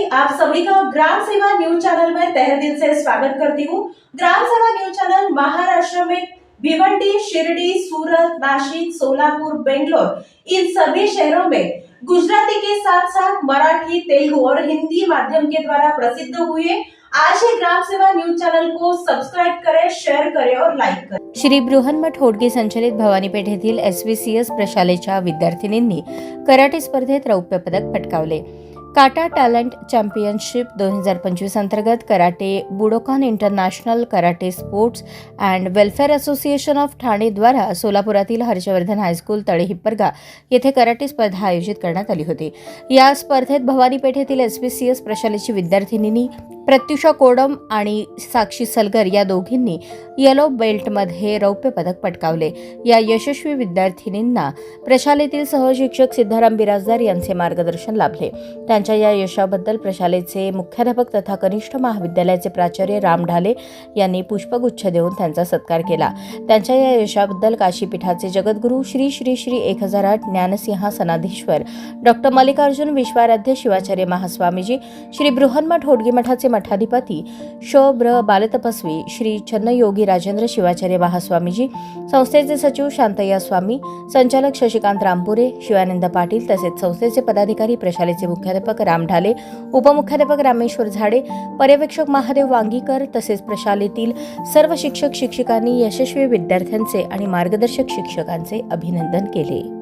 मंडली आप सभी का ग्राम सेवा न्यूज चैनल में तहे दिल से स्वागत करती हूँ। ग्राम सेवा न्यूज चैनल महाराष्ट्र में भिवंडी शिरडी सूरत नासिक सोलापुर बेंगलोर इन सभी शहरों में गुजराती के साथ साथ मराठी तेलुगु और हिंदी माध्यम के द्वारा प्रसिद्ध हुए आज ही ग्राम सेवा न्यूज चैनल को सब्सक्राइब करें शेयर करें और लाइक करें। श्री बृहन्मठ होडगे संचलित भवानीपेठ येथील एस व्ही सी एस प्रशालेच्या विद्यार्थिनींनी कराटे स्पर्धेत रौप्य पदक पटकावले. काटा टॅलेंट चॅम्पियनशिप दोन हजार पंचवीस अंतर्गत karate budokan international karate sports and welfare association of ठाणेद्वारा सोलापुरातील हर्षवर्धन हायस्कूल तळे हिप्परगा येथे कराटे स्पर्धा आयोजित करण्यात आली होती. या स्पर्धेत भवानीपेठ येथील एस पी सी एस प्रशालेची विद्यार्थिनींनी प्रत्युषा कोडम आणि साक्षी सलगर या दोघींनी येलो बेल्टमध्ये रौप्य पदक पटकावले. या यशस्वी विद्यार्थिनींना प्रशालेतील सहशिक्षक सिद्धाराम बिराजदार यांचे मार्गदर्शन लाभले. त्यांच्या या यशाबद्दल प्रशालेचे मुख्याध्यापक तथा कनिष्ठ महाविद्यालयाचे प्राचार्य राम ढाले यांनी पुष्पगुच्छ देऊन त्यांचा सत्कार केला. त्यांच्या या यशाबद्दल काशीपीठाचे जगद्गुरू श्री श्री श्री एक हजार आठ ज्ञानसिंहासनाधीश्वर डॉक्टर मल्लिकार्जुन विश्वाराध्य शिवाचार्य महास्वामीजी श्री बृहन्मठ होडगी मठाचे मठाधिपती श ब्र बालतपस्वी श्री चन्नयोगी राजेंद्र शिवाचार्य महास्वामीजी संस्थेचे सचिव शांतय्या स्वामी संचालक शशिकांत रामपुरे शिवानंद पाटील तसेच संस्थेचे पदाधिकारी प्रशालेचे मुख्याध्यापक राम ढाले उपमुख्याध्यापक रामेश्वर झाडे पर्यवेक्षक महादेव वांगीकर तसेच प्रशालेतील सर्व शिक्षक शिक्षिकांनी यशस्वी विद्यार्थ्यांचे आणि मार्गदर्शक शिक्षकांचे अभिनंदन केले.